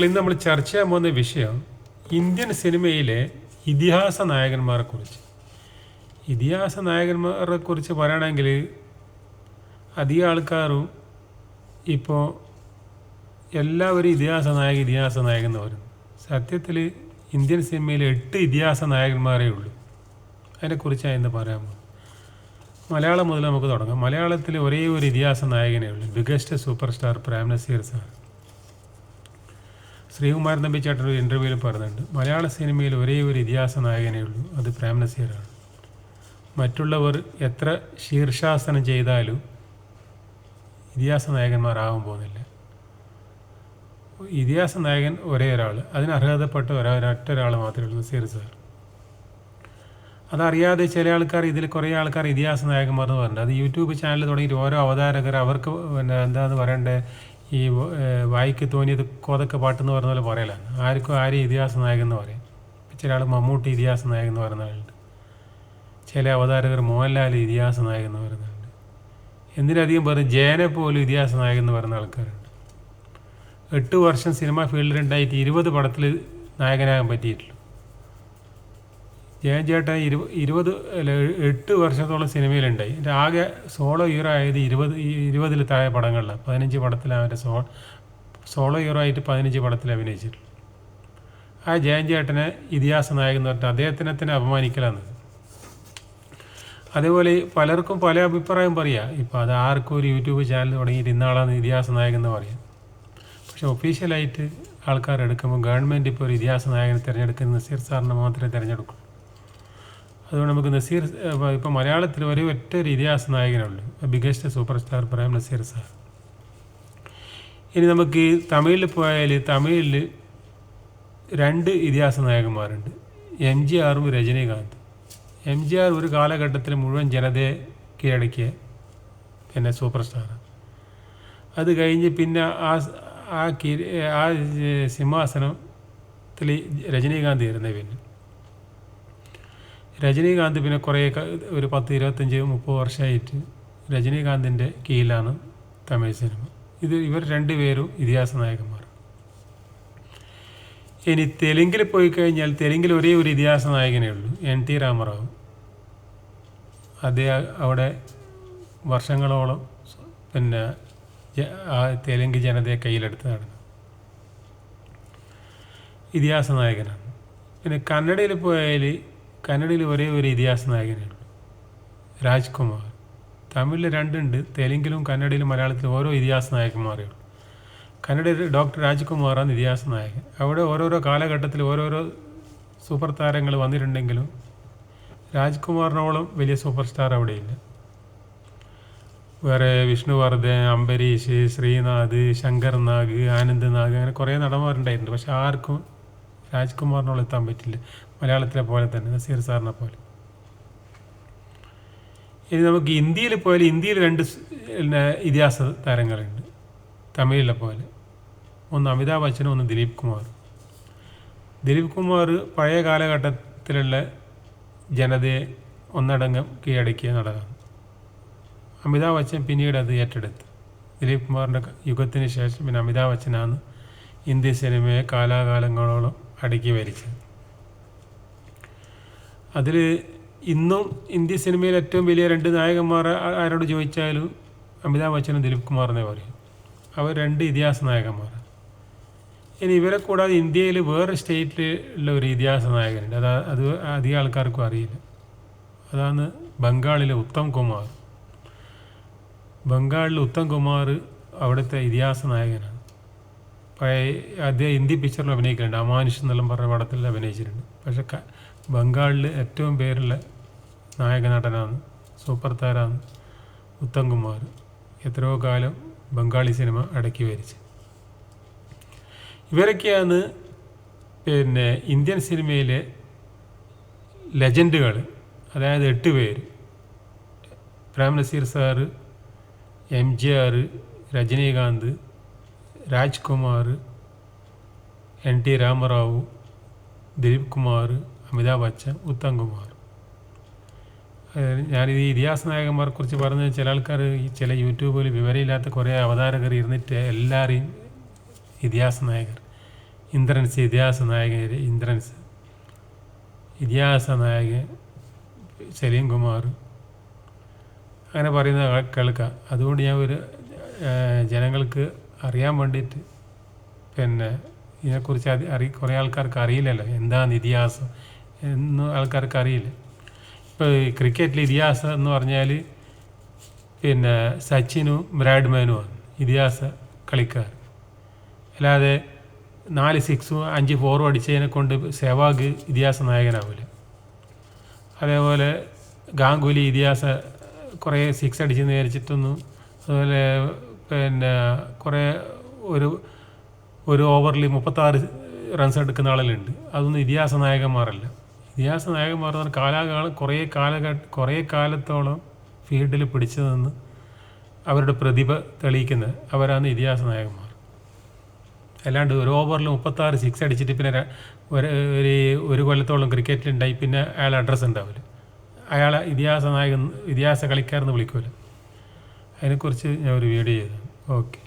ഇന്ന് നമ്മൾ ചർച്ച ചെയ്യാൻ പോകുന്ന വിഷയം ഇന്ത്യൻ സിനിമയിലെ ഇതിഹാസ നായകന്മാരെ കുറിച്ച്. ഇതിഹാസ നായകന്മാരെ കുറിച്ച് പറയുകയാണെങ്കിൽ അധികം ആൾക്കാരും ഇപ്പോൾ എല്ലാവരും ഇതിഹാസ നായക ഇതിഹാസ നായകൻ എന്ന് പറയും സത്യത്തിൽ ഇന്ത്യൻ സിനിമയിൽ എട്ട് ഇതിഹാസ നായകന്മാരേ ഉള്ളൂ. അതിനെക്കുറിച്ചാണ് ഇന്ന് പറയാൻ പോകുന്നത് മലയാളം മുതൽ നമുക്ക് തുടങ്ങാം. മലയാളത്തിൽ ഒരേ ഒരു ഇതിഹാസ നായകനേ ഉള്ളൂ. Biggest super star Prem Nazir sir. Sreekumaran Thampi ചേട്ടൻ ഒരു ഇന്റർവ്യൂവിൽ പറയുന്നുണ്ട് മലയാള സിനിമയിൽ ഒരേ ഒരു ഇതിഹാസ നായകനേ ഉള്ളൂ. അത് പ്രേം നസീറാണ്. മറ്റുള്ളവർ എത്ര ശീർഷാസനം ചെയ്താലും ഇതിഹാസ നായകന്മാരാകാൻ പോകുന്നില്ല. ഇതിഹാസ നായകൻ ഒരേ ഒരാൾ. അതിന് അർഹതപ്പെട്ട ഒരാ ഒരൊറ്റ ഒരാൾ മാത്രമേ ഉള്ളൂ നസീർ സാർ. അതറിയാതെ ചില ആൾക്കാർ ഇതിൽ കുറേ ആൾക്കാർ ഇതിഹാസ നായകന്മാർ എന്ന് പറഞ്ഞിട്ടുണ്ട്. അത് യൂട്യൂബ് ചാനൽ തുടങ്ങിയിട്ട് ഓരോ അവതാരകർ അവർക്ക് പിന്നെ എന്താണെന്ന് പറയണ്ടേ? ഈ വായിക്ക് തോന്നിയത് കോതക്ക പാട്ടെന്ന് പറഞ്ഞ പോലെ പറയലാണ്. ആർക്കും ആര് ഇതിഹാസ നായകൻ എന്ന് പറയും. ചില ആൾ മമ്മൂട്ടി ഇതിഹാസ നായകൻ എന്ന് പറയുന്നവരുണ്ട് ചില അവതാരകർ മോഹൻലാൽ ഇതിഹാസ നായകൻ എന്ന് പറയുന്നുണ്ട് എന്തിനധികം പറയും ജയനെ പോലും ഇതിഹാസ നായകൻ എന്ന് പറയുന്ന ആൾക്കാരുണ്ട്. എട്ട് വർഷം സിനിമ ഫീൽഡിലുണ്ടായിട്ട് ഇരുപത് പടത്തിൽ നായകനാകാൻ പറ്റിയിട്ടുള്ളൂ ജയൻ ചേട്ടൻ ഇരുപ ഇരുപത് എട്ട് വർഷത്തോളം സിനിമയിലുണ്ടായി. എന്റെ ആകെ സോളോ ഹീറോ ആയത് ഇരുപത് ഇരുപതിൽ താഴെ പടങ്ങളിലാണ് പതിനഞ്ച് പടത്തിൽ അവന്റെ സോ സോളോ ഹീറോ ആയിട്ട് പതിനഞ്ച് പടത്തിൽ അഭിനയിച്ചിട്ടുള്ളൂ ആ ജയൻ ചേട്ടനെ ഇതിഹാസ നായകൻ എന്ന് പറഞ്ഞിട്ട് അദ്ദേഹത്തിനെ തന്നെ അപമാനിക്കലാണ്. അതേപോലെ പലർക്കും പല അഭിപ്രായം പറയാം. ഇപ്പോൾ അത് ആർക്കും ഒരു യൂട്യൂബ് ചാനൽ തുടങ്ങിയിട്ട് ഇന്നാളാണ് ഇതിഹാസ നായകൻ എന്ന് പറയാം. പക്ഷെ ഒഫീഷ്യലായിട്ട് ആൾക്കാർ എടുക്കുമ്പോൾ ഗവൺമെന്റ് ഇപ്പോൾ ഒരു ഇതിഹാസ നായകനെ തിരഞ്ഞെടുക്കുന്ന നസീർ സാറിനെ മാത്രമേ തിരഞ്ഞെടുക്കൂ അതുകൊണ്ട് നമുക്ക് നസീർ ഇപ്പോൾ മലയാളത്തിൽ ഒരേ ഒറ്റ ഒരു ഇതിഹാസ നായകനുള്ളൂ biggest super star Prem Nazir sir. ഇനി നമുക്ക് തമിഴിൽ പോയാൽ തമിഴിൽ രണ്ട് ഇതിഹാസ നായകന്മാരുണ്ട്. എം ജി ആറും രജനീകാന്ത്. എം ജി ആർ ഒരു കാലഘട്ടത്തിൽ മുഴുവൻ ജനതയെ കീഴടക്കിയ പിന്നെ സൂപ്പർ സ്റ്റാർ അത് കഴിഞ്ഞ് പിന്നെ ആ ആ ആ സിംഹാസനത്തിൽ രജനീകാന്ത് ഇരുന്ന പിന്നെ. രജനീകാന്ത് പിന്നെ കുറേ ഒരു പത്ത് ഇരുപത്തഞ്ച് മുപ്പത് വർഷമായിട്ട് രജനീകാന്തിന്റെ കീഴിലാണ് തമിഴ് സിനിമ. ഇത് ഇവർ രണ്ടുപേരും ഇതിഹാസ നായകന്മാർ ഇനി തെലുങ്കിൽ പോയി കഴിഞ്ഞാൽ തെലുങ്കിൽ ഒരേ ഒരു ഇതിഹാസ നായകനേ ഉള്ളൂ എൻ ടി രാമറാവു. അദ്ദേഹം അവിടെ വർഷങ്ങളോളം പിന്നെ ആ തെലുങ്ക് ജനതയെ കയ്യിലെടുത്ത് നടന്നു. ഇതിഹാസ നായകനാണ്. പിന്നെ കന്നഡയിൽ പോയാൽ കന്നഡയിൽ ഒരേ ഒരു ഇതിഹാസ നായകനേ ഉള്ളൂ രാജ്കുമാർ. തമിഴിൽ രണ്ടുണ്ട് തെലുങ്കിലും കന്നഡയിലും മലയാളത്തിലും ഓരോ ഇതിഹാസ നായകന്മാരേ ഉള്ളൂ. കന്നഡയിൽ ഡോക്ടർ രാജ്കുമാറാണ് ഇതിഹാസ നായകൻ. അവിടെ ഓരോരോ കാലഘട്ടത്തിൽ ഓരോരോ സൂപ്പർ താരങ്ങൾ വന്നിട്ടുണ്ടെങ്കിലും രാജ്കുമാറിനോളം വലിയ സൂപ്പർ സ്റ്റാർ അവിടെയില്ല വേറെ വിഷ്ണുവർദ്ധൻ അംബരീഷ് ശ്രീനാഥ് ശങ്കർ നാഗ് ആനന്ദ് നാഗ് അങ്ങനെ കുറേ നടന്മാരുണ്ടായിട്ടുണ്ട്. പക്ഷെ ആർക്കും രാജ്കുമാറിനോളം എത്താൻ പറ്റില്ല. മലയാളത്തിലെ പോലെ തന്നെ നസീർ സാറിനെ പോലെ. ഇനി നമുക്ക് ഇന്ത്യയിൽ പോയാൽ ഇന്ത്യയിൽ രണ്ട് ഇതിഹാസ താരങ്ങളുണ്ട്. തമിഴിലെ പോലെ. ഒന്ന് അമിതാഭ് ബച്ചനും ഒന്ന് ദിലീപ് കുമാർ ദിലീപ് കുമാർ പഴയ കാലഘട്ടത്തിലുള്ള ജനതയെ ഒന്നടങ്കം കീഴടക്കിയ നടനാണ്. അമിതാഭ് ബച്ചൻ പിന്നീട് അത് ഏറ്റെടുത്തു. ദിലീപ് കുമാറിന്റെ യുഗത്തിന് ശേഷം പിന്നെ അമിതാഭ് ബച്ചനാണ് ഇന്ത്യൻ സിനിമയെ കാലാകാലങ്ങളോളം അടക്കി ഭരിച്ചത് അതിൽ ഇന്നും ഇന്ത്യൻ സിനിമയിൽ ഏറ്റവും വലിയ രണ്ട് നായകന്മാർ ആരോട് ചോദിച്ചാലും അമിതാഭ് ബച്ചനും ദിലീപ് കുമാറിനെ പറയും അവർ രണ്ട് ഇതിഹാസ നായകന്മാർ ഇനി ഇവരെ കൂടാതെ ഇന്ത്യയിൽ വേറെ സ്റ്റേറ്റിൽ ഉള്ള ഒരു ഇതിഹാസ നായകനുണ്ട്. അത് അത് അധികം ആൾക്കാർക്കും അറിയില്ല. അതാണ് ബംഗാളിലെ ഉത്തം കുമാർ. ബംഗാളിലെ ഉത്തം കുമാർ അവിടുത്തെ ഇതിഹാസ നായകനാണ്. അദ്ദേഹം ഹിന്ദി പിക്ചറിൽ അഭിനയിക്കുന്നുണ്ട് അമാനുഷ് എന്നെല്ലാം പറഞ്ഞ പടത്തിൽ അഭിനയിച്ചിട്ടുണ്ട്. പക്ഷെ ബംഗാളിൽ ഏറ്റവും പേരുള്ള നായക നടനാണ് സൂപ്പർ താരാണ് ഉത്തം കുമാർ എത്രയോ കാലം ബംഗാളി സിനിമ അടക്കി വരിച്ച്. ഇവരൊക്കെയാണ് പിന്നെ ഇന്ത്യൻ സിനിമയിലെ ലെജൻഡുകൾ. അതായത് എട്ട് പേര്. Prem Nazir sir M G R Rajinikanth Rajkumar N. T. Rama Rao Dilip Kumar Amitabh Bachchan Uttam Kumar. ഞാനിത് ഈ ഇതിഹാസ നായകന്മാരെ കുറിച്ച് പറഞ്ഞ ചില ആൾക്കാർ ഈ ചില യൂട്യൂബിൽ വിവരമില്ലാത്ത കുറേ അവതാരകർ ഇരുന്നിട്ട് എല്ലാവരെയും ഇതിഹാസ നായകർ. ഇന്ദ്രൻസ് ഇതിഹാസ നായകൻ ഇന്ദ്രൻസ്. ഇതിഹാസ നായകൻ സലീം കുമാർ. അങ്ങനെ പറയുന്ന കേൾക്കാം. അതുകൊണ്ട് ഞാൻ ഒരു ജനങ്ങൾക്ക് അറിയാൻ വേണ്ടിയിട്ട് പിന്നെ ഇതിനെക്കുറിച്ച് അത് അറി കുറേ ആൾക്കാർക്ക് അറിയില്ലല്ലോ. എന്താണ് ഇതിഹാസം എന്ന് ആൾക്കാർക്ക് അറിയില്ല. ഇപ്പോൾ ക്രിക്കറ്റിൽ ഇതിഹാസം എന്ന് പറഞ്ഞാൽ പിന്നെ സച്ചിനും ബ്രാഡ്മാനുമാണ് ഇതിഹാസ കളിക്കാർ അല്ലാതെ നാല് സിക്സും അഞ്ച് ഫോറും അടിച്ചതിനെ കൊണ്ട് സെവാഗ് ഇതിഹാസ നായകനാവില്ല അതേപോലെ ഗാംഗുലി ഇതിഹാസ കുറേ സിക്സ് അടിച്ചെന്ന് വിചാരിച്ചിട്ടൊന്നും അതുപോലെ പിന്നെ കുറേ ഒരു ഒരു ഓവറിൽ മുപ്പത്താറ് റൺസ് എടുക്കുന്ന ആളുകളുണ്ട്. അതൊന്നും ഇതിഹാസ നായകന്മാരല്ല. ഇതിഹാസ നായകന്മാർ എന്ന് പറഞ്ഞാൽ കാലാകാലം കുറേ കാലഘട്ട കുറേ കാലത്തോളം ഫീൽഡിൽ പിടിച്ചു നിന്ന് അവരുടെ പ്രതിഭ തെളിയിക്കുന്ന അവരാണ് ഇതിഹാസ നായകന്മാർ. അല്ലാണ്ട് ഒരു ഓവറിൽ മുപ്പത്താറ് സിക്സ് അടിച്ചിട്ട് പിന്നെ ഒരു ഒരു ഒരു കൊല്ലത്തോളം ക്രിക്കറ്റിലുണ്ടായി പിന്നെ അയാൾ അഡ്രസ്സ് ഉണ്ടാവില്ല അയാളെ ഇതിഹാസ നായകൻ ഇതിഹാസ കളിക്കാരെന്ന് വിളിക്കുമല്ലോ അതിനെക്കുറിച്ച് ഞാൻ ഒരു വീഡിയോ ചെയ്തു. ഓക്കെ